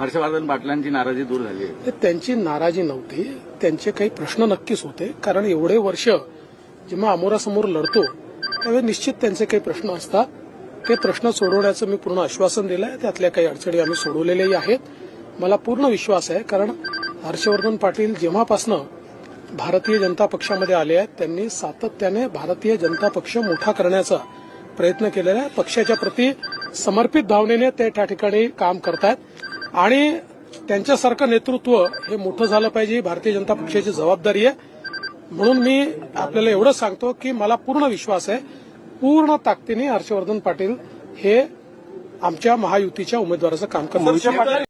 हर्षवर्धन पाटलांची नाराजी दूर झाली आहे. तर त्यांची नाराजी नव्हती. त्यांचे काही प्रश्न नक्कीच होते. कारण एवढे वर्ष जेव्हा अमोरासमोर लढतो त्यावेळी निश्चित त्यांचे काही प्रश्न असतात. ते प्रश्न सोडवण्याचं मी पूर्ण आश्वासन दिलं आहे त्यातल्या काही अडचणी आम्ही सोडवलेल्याही आहेत. मला पूर्ण विश्वास आहे. कारण हर्षवर्धन पाटील जेव्हापासनं भारतीय जनता पक्षामध्ये आले आहेत. त्यांनी सातत्याने भारतीय जनता पक्ष मोठा करण्याचा प्रयत्न केलेला आहे. पक्षाच्या प्रती समर्पित भावनेने ते त्या ठिकाणी काम करतायत. आणि त्यांच्यासारखं नेतृत्व हे मोठं झालं पाहिजे. ही भारतीय जनता पक्षाची जबाबदारी आहे. म्हणून मी आपल्याला एवढं सांगतो की मला पूर्ण विश्वास आहे. पूर्ण ताकदीने हर्षवर्धन पाटील हे आमच्या महायुतीच्या उमेदवाराचं काम करतात.